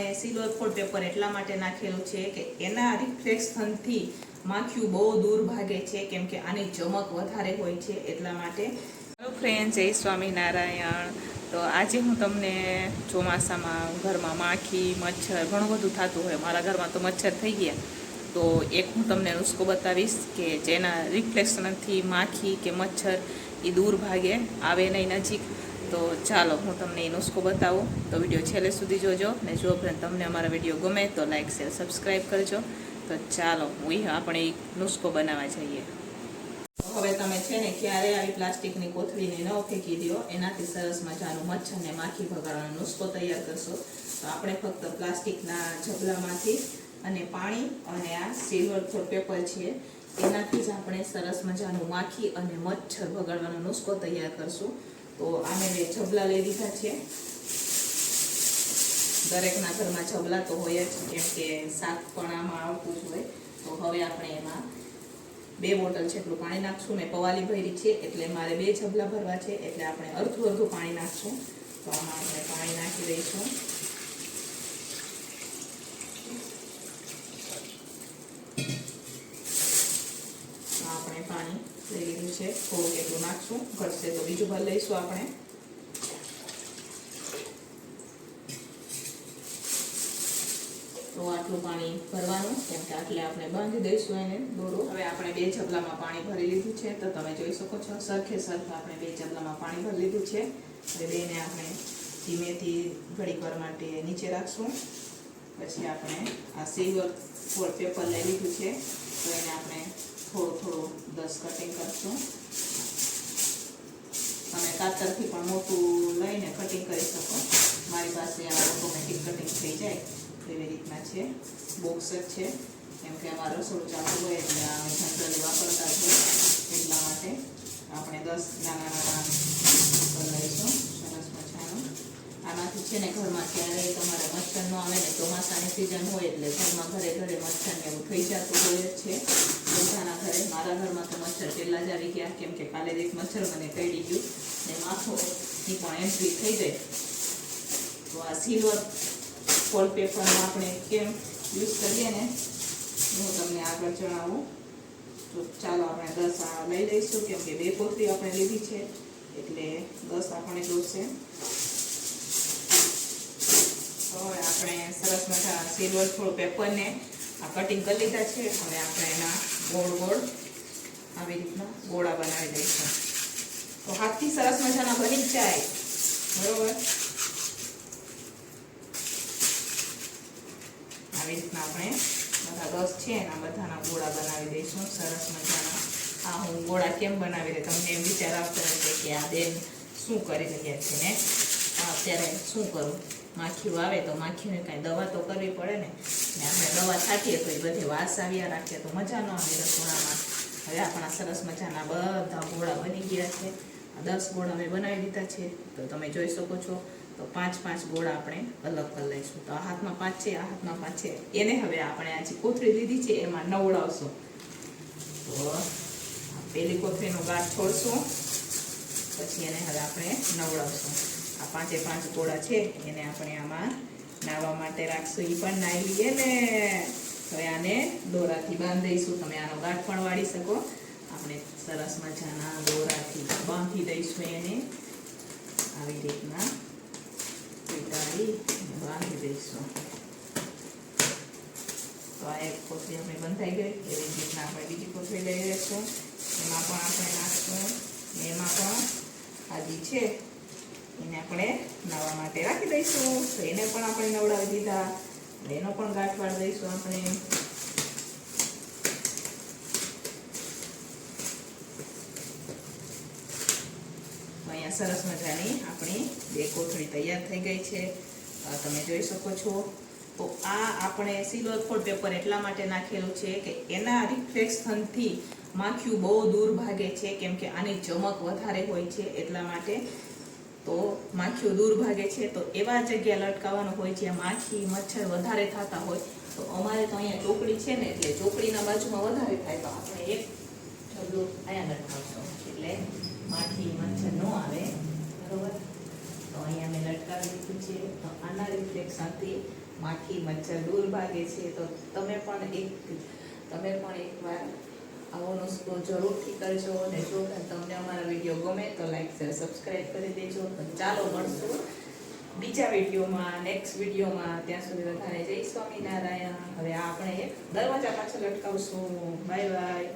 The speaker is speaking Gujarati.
અને સિલ્વર ફોડ પેપર એટલા માટે નાખેલું છે કે એના રિફ્લેક્શનથી માખીઓ બહુ દૂર ભાગે છે, કેમ કે આની ચમક વધારે હોય છે એટલા માટે. હેલો ફ્રેન્ડ જય સ્વામિનારાયણ. તો આજે હું તમને ચોમાસામાં ઘરમાં માખી, મચ્છર ઘણું બધું થતું હોય. મારા ઘરમાં તો મચ્છર થઈ ગયા. તો એક હું તમને નુસ્ખો બતાવીશ કે જેના રિફ્લેક્શનથી માખી કે મચ્છર એ દૂર ભાગે, આવે નહીં નજીક. તો ચાલો, હું તમને એ નુસ્ખો બતાવું. તો વીડિયો છેલ્લે સુધી જોજો. ને જો તમને અમારા વીડિયો ગમે તો લાઇક શેર સબસ્ક્રાઈબ કરજો. તો ચાલો હું આપણે નુસ્ખો બનાવવા જઈએ. હવે તમે છે ને ક્યારે આવી પ્લાસ્ટિકની કોથળીને ન ફેંકી દો. એનાથી સરસ મજાનું મચ્છર ને માખી ભગાડવાનો નુસ્ખો તૈયાર કરશો. તો આપણે ફક્ત પ્લાસ્ટિકના ઝબલામાંથી અને પાણી અને આ સિલ્વર પેપર છે, એનાથી જ આપણે સરસ મજાનું માખી અને મચ્છર ભગાડવાનો નુસ્ખો તૈયાર કરશું. તો આને મેં છબલા લઈ લીધા છે. દરેકના ઘરમાં છબલા તો હોય જ, કેમ કે શાક પણ આમાં આવતું જ હોય. તો હવે આપણે એમાં બે બોટલ જેટલું પાણી નાખશું. મેં પવાલી ભરી છે, એટલે મારે બે છબલા ભરવા છે, એટલે આપણે અડધું અડધું પાણી નાખશું. તો આમાં આપણે પાણી નાખી દઈશું. આપણે પાણી લઈ લીધું છે. થોડુંક એટલું નાખશું. ઘટશે તો બીજું ભર લઈશું આપણે. તો આટલું પાણી ભરવાનું, કેમ કે આટલે આપણે બાંધી દઈશું એને દોરો. હવે આપણે બે જબલામાં પાણી ભરી લીધું છે. તો તમે જોઈ શકો છો, સરખે સરખું આપણે બે જબલામાં પાણી ભરી લીધું છે. હવે બેને આપણે ધીમેથી ઘડી વાર માટે નીચે રાખશું. પછી આપણે આ સિલ્વર ફોર પેપર લઈ લીધું છે. તો એને આપણે થોડું દસ કટિંગ કરશું. તમે કાતરથી પણ મોટું લઈને કટિંગ કરી શકો. મારી પાસે આ ઓટોમેટિક કટિંગ થઈ જાય. એવી રીતના છે. બોક્સ જ છે. કેમ કે અમારે રસોડું ચાલતું હોય એટલે આ જનરલી વાપરતા છે એટલા માટે આપણે દસ નાના નાના લઈશું. સરસ મજાનું. આમાંથી છે ને ઘરમાં ક્યારેય તમારે મચ્છર ન આવે ને ચોમાસાની સિઝન હોય એટલે ઘરમાં ઘરે ઘરે મચ્છર ને એવું થઈ જતું હોય જ છે. ઘરે. મારા ઘરમાં તો મચ્છર પહેલાં જ આવી ગયા. કેમ કે કાલે એક મચ્છર મને કરડી ગયું. ને માથોની પણ એન્ટ્રી થઈ ગઈ. તો આ સિલ્વર ફોલ પેપરમાં આપણે કેમ યુઝ કરીએ ને, હું તમને આગળ જણાવું. તો ચાલો આપણે દસ આ લઈ લઈશું, કેમ કે બે કોથળી આપણે લીધી છે. એટલે દસ આપણે જોશે. હવે આપણે સરસ મજા સિલ્વર ફોલ પેપરને આ કટિંગ કરી લીધા છે. હવે આપણે એના ગોળ ગોળ આવી રીતના ગોળા બનાવી દઈશું. તો હાથથી સરસ મજાના બની જાય. બરોબર? આવી રીતના આપણે બધા દસ છે, એના બધાના ગોળા બનાવી દઈશું. સરસ મજાના. આ હું ગોળા કેમ બનાવી રહી? તમને એમ વિચાર આવતો હશે કે આ બેન શું કરી રહ્યા છે ને? અત્યારે શું કરું? માખીઓ આવે તો માખીને કાંઈ દવા તો કરવી પડે ને? ને આપણે દવા છાંટીએ તો એ બધે વાસ આવ્યા રાખીએ તો મજા ન આવે રસોડામાં હવે આપણા સરસ મજાના બધા ગોળા બની ગયા છે. દસ ગોળા મેં બનાવી દીધા છે. તો તમે જોઈ શકો છો, તો પાંચ પાંચ ગોળા આપણે અલગ કરી લઈશું. તો આ હાથમાં પાંચ છે, આ હાથમાં પાંચ છે. એને હવે આપણે આ જે કોથળી લીધી છે, એમાં નવડાવશું. તો પેલી કોથળીનો ગાંઠ છોડશું, પછી એને હવે આપણે નવડાવશું. આ પાંચે પાંચ ગોળા છે, એને આપણે આમાં નાહવા માટે રાખશું એ પણ નાહી લઈએ ને. હવે આને દોરાથી બાંધી દઈશું તમે આનો ગાંઠ પણ વાળી શકો. આપણે સરસ મજાના દોરાથી બાંધી દઈશું એને. આવી રીતના પીટાડી બાંધી દઈશું. તો આ એક કોથળી આપણે બંધાઈ ગઈ. એવી રીતના આપણે બીજી કોથળી લઈ લઈશું. એમાં પણ આપણે નાખશું. એમાં પણ આજી છે એને આપણે નવા માટે રાખી દઈશું. તો એને પણ આપણે નવડાવી દીધા. એનો પણ ગાંઠ વાળી દઈશું આપણે. અહીંયા સરસ મજાની આપણી બે કોથળી તૈયાર થઈ ગઈ છે. તમે જોઈ શકો છો. તો આ આપણે સિલ્વર ફોડ પેપર એટલા માટે નાખેલું છે કે એના રિફ્લેક્શનથી માખિયું બહુ દૂર ભાગે છે. કેમ કે આની ચમક વધારે હોય છે એટલા માટે તો માખીઓ દૂર ભાગે છે, તો એવા જગ્યા લટકાવવાનું હોય જ્યાં માખી, મચ્છર વધારે થતા હોય, તો અમારે તો અહીંયા ચોકડી છે ને, એટલે ચોકડીના બાજુમાં વધારે થાય, તો આપણે એક ઢગલો અહીંયા લટકાવશું. એટલે માખી, મચ્છર ન આવે, બરોબર? તો અહીંયા મેં લટકાવી દીધું છે. તો આના રિફ્લેક્શનથી માખી, મચ્છર દૂર ભાગે છે. તો તમે પણ એક, તમે પણ એકવાર આવો નુસ્ખો જરૂરથી કરજો અને જો તમને અમારા વીડિયો ગમે તો લાઈક શેર સબસ્ક્રાઈબ કરી દેજો. તો ચાલો મળશું બીજા વિડીયોમાં નેક્સ્ટ વિડીયોમાં. ત્યાં સુધી વધારે જય સ્વામિનારાયણ. હવે આપણે દરવાજા પાછળ લટકાવશું બાય બાય